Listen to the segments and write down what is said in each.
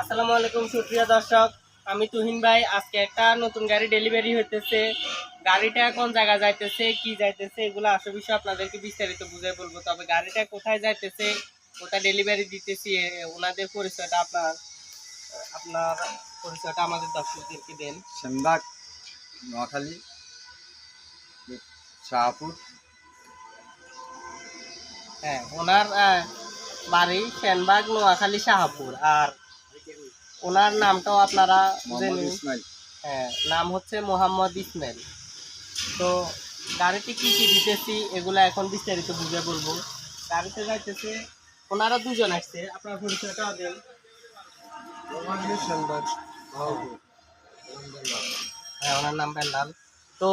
আসসালামু আলাইকুম সুপ্রিয় দর্শক। আমি তুহিন ভাই। আজকে একটা নতুন গাড়ি ডেলিভারি হইতেছে। গাড়িটা কোন জায়গা যাইতেছে কি যাইতেছে এগুলো আসল বিষয় আপনাদেরকে বিস্তারিত বুঝাই বলব। তবে গাড়িটা কোথায় যাইতেছে কোথায় ডেলিভারি দিতেছি ওনাদের পরিচয়টা আপনার আপনার পরিচয়টা আমাদের দর্শকদেরকে দেন। সেনবাগ নোয়াখালী শাহপুর। হ্যাঁ ওনার বাড়ি সেনবাগ নোয়াখালী শাহপুর। আর ওনার নামটাও আপনারা মোহাম্মদ জেনে হ্যাঁ নাম হচ্ছে মোহাম্মদ ইসমাইল। তো গাড়িতে কি কি দিতেছি এগুলো এখন বিস্তারিত বুঝে বলব। গাড়িতে যাইতেছে ওনারা দুজন আসছে আপনার পরিচয়টা দেন। হ্যাঁ ওনার নাম বেল্লাল তো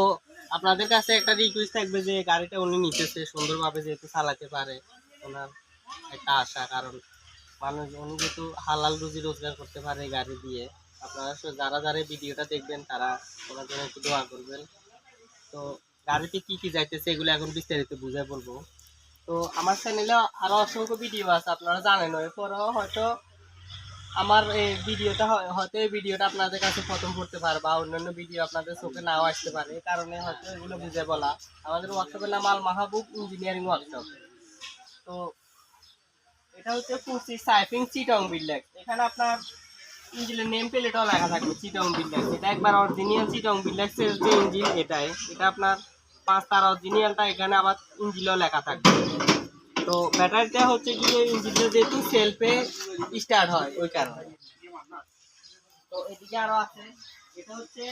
আপনাদের কাছে একটা রিকোয়েস্ট থাকবে যে গাড়িটা উনি নিতেছে সুন্দরভাবে যেহেতু চালাতে পারে ওনার একটা আশা কারণ মানুষ উনি হালাল রুজি রোজগার করতে পারে গাড়ি দিয়ে। আপনারা যারা যারা ভিডিওটা দেখবেন, তারা ওনার জন্য একটু দোয়া করবেন। তো গাড়িতে কি কি যাইতেছে এগুলো এখন বিস্তারিত বুঝে বলব। তো আমার চ্যানেলে আরও অসংখ্য ভিডিও আছে, আপনারা জানেন এরপরেও হয়তো আমার এই ভিডিওটা হয়- হয়তো এই ভিডিওটা আপনাদের কাছে প্রথম পড়তে পারে বা অন্যান্য ভিডিও আপনাদের চোখে নাও আসতে পারে। এই কারণে হয়তো এগুলো বুঝে বলা। আমাদের ওয়ার্কশপের নাম আল মাহবুব ইঞ্জিনিয়ারিং ওয়ার্কশপ তো এটা হচ্ছে ফুসি সাইফিং চিটং বিল্ডেক্স এখানে আপনার ইঞ্জিনের নেম প্লেটও লেখা থাকবে, চিটং বিল্ডেক্স এটা একবার অরিজিনাল চিটং বিল্ডেক্সের যে ইঞ্জিন, এটাই। এটা আপনার পাঁচ তার অরিজিনালটা এখানে আবার ইঞ্জিনও লেখা থাকবে। তো ব্যাটারিটা হচ্ছে গিয়ে ইঞ্জিনটা যেহেতু সেলফে স্টার্ট হয়, ওই কারণে। তো এদিকে আরও আছে, এটা হচ্ছে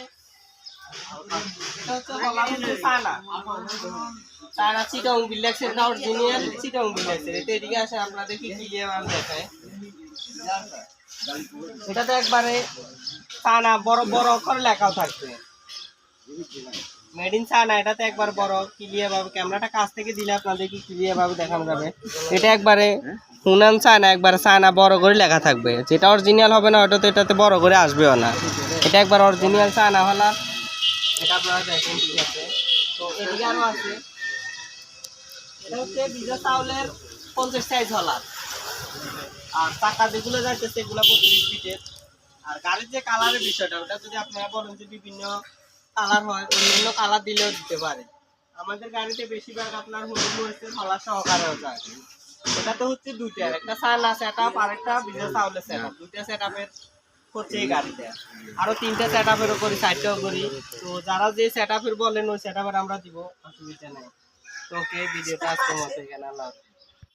এটা সানা চিটং বিল্ডেক্সের এটা অরিজিনাল চিটং বিল্ডেক্সের এটা এদিকে আসে আপনাদের কি ক্লিয়ার আমি দেখায় এটাতে একবারে সানা বড় বড় অক্ষরে লেখাও থাকবে এটাতে একবার বড় ক্যামেরাটা কাছ থেকে দিলে দেখানো যাবে এটা একবারে একবারে বড় করে লেখা থাকবে যেটা হবে না তো বড় করে আসবেও না এটা একবার অরিজিনাল চায়না হলা। এটা আপনারা দেখেন, ঠিক আছে? তো এদিকে আরও আছে। এটা হচ্ছে বিজয় চাউলের পঞ্চাশ সাইজ হলা। আর টাকা যেগুলো যাইতেছে, এগুলো বত্রিশ ফিটের আর গাড়ির যে কালারের বিষয়টা, ওটা যদি আপনারা বলেন যে বিভিন্ন কালার হয়, অন্যান্য কালার দিলেও দিতে পারে। আমাদের গাড়িতে বেশিরভাগ আপনার হলুদ মরিচের হলা সহকারেও যায়। এটাতে হচ্ছে দুইটার একটা সাইনা সেট আপ আর একটা বিজয় চাউলের সেট আপ দুইটা সেট আপের হচ্ছে এই গাড়িতে। আরও তিনটা সেট আপেরও করি চারটাও করি তো যারা যে সেট আপের বলেন ওই সেট আপের আমরা দিব, অসুবিধা নেই। তো ওকে ভিডিওটা আজকে মতো এখানে আল্লাহ।